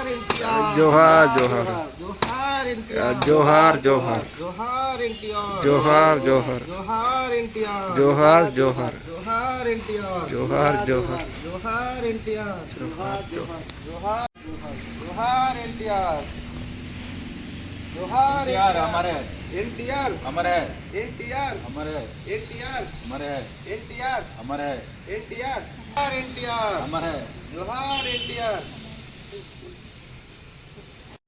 जोहार जोहार जोहार। जोहार जोहार जोहार। जोहार जोहार जोहार। जोहार जोहार जोहार। जोहार जोहार जोहार। जोहार जोहार जोहार जोहार। जोहार जोहार हमारे एनटीआर हमारे एनटीआर हमारे एनटीआर हमारे एनटीआर हमारे एनटीआर हमारे एनटीआर हमारे जोहार एनटीआर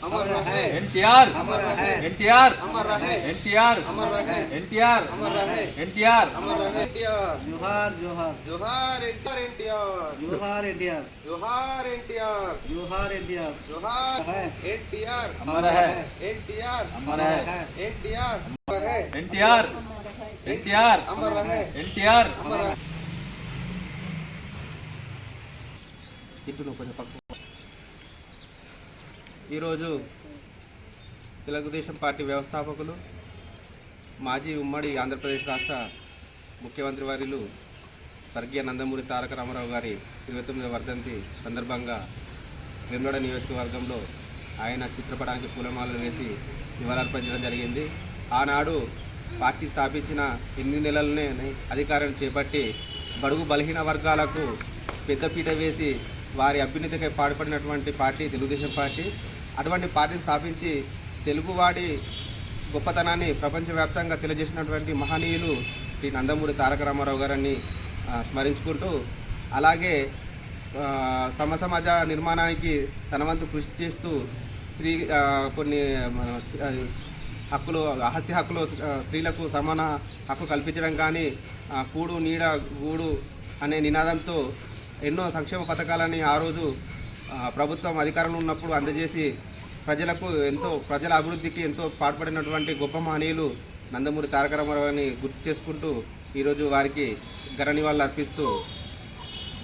अमर रहे एनटीआर अमर रहे एनटीआर अमर रहे एनटीआर अमर रहे एनटीआर अमर रहे एनटीआर अमर रहे एनटीआर जोहार जोहार जोहार एनटीआर एनटीआर जोहार एनटीआर जोहार एनटीआर जोहार एनटीआर जोहार है एनटीआर अमर है एनटीआर अमर है एनटीआर अमर है एनटीआर एनटीआर अमर रहे एनटीआर अमर है कितनों पर पक्का ఈరోజు తెలుగుదేశం పార్టీ వ్యవస్థాపకులు మాజీ ఉమ్మడి ఆంధ్రప్రదేశ్ రాష్ట్ర ముఖ్యమంత్రి వారిలు స్వర్గీయ నందమూరి తారక రామారావు గారి ఇరవై తొమ్మిది వర్ధంతి సందర్భంగా వెమ్లడ నియోజకవర్గంలో ఆయన చిత్రపటానికి పూలమాలలు వేసి నివాళులర్పించడం జరిగింది. ఆనాడు పార్టీ స్థాపించిన ఎనిమిది నెలలనే అధికారాన్ని చేపట్టి బడుగు బలహీన వర్గాలకు పెద్దపీట వేసి వారి అభ్యున్నతికై పాటుపడినటువంటి పార్టీ తెలుగుదేశం పార్టీ. అటువంటి పార్టీని స్థాపించి తెలుగువాడి గొప్పతనాన్ని ప్రపంచవ్యాప్తంగా తెలియజేసినటువంటి మహనీయులు శ్రీ నందమూరి తారక రామారావు గారిని స్మరించుకుంటూ అలాగే సమసమాజ సమ సమాజ నిర్మాణానికి తన వంతు కృషి చేస్తూ స్త్రీ కొన్ని హక్కులు ఆస్తి హక్కులు స్త్రీలకు సమాన హక్కు కల్పించడం కానీ కూడు నీడ గూడు అనే నినాదంతో ఎన్నో సంక్షేమ పథకాలని ఆ రోజు ప్రభుత్వం అధికారంలో ఉన్నప్పుడు అందజేసి ప్రజలకు ఎంతో ప్రజల అభివృద్ధికి ఎంతో పాటుపడినటువంటి గొప్ప మహనీయులు నందమూరి తారక రామారావుని గుర్తు చేసుకుంటూ ఈరోజు వారికి ఘన నివాళులు అర్పిస్తూ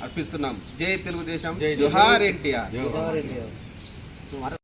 అర్పిస్తున్నాం. జై తెలుగుదేశం. జోహార్. ఎన్టీఆర్. జోహార్ ఎన్టీఆర్.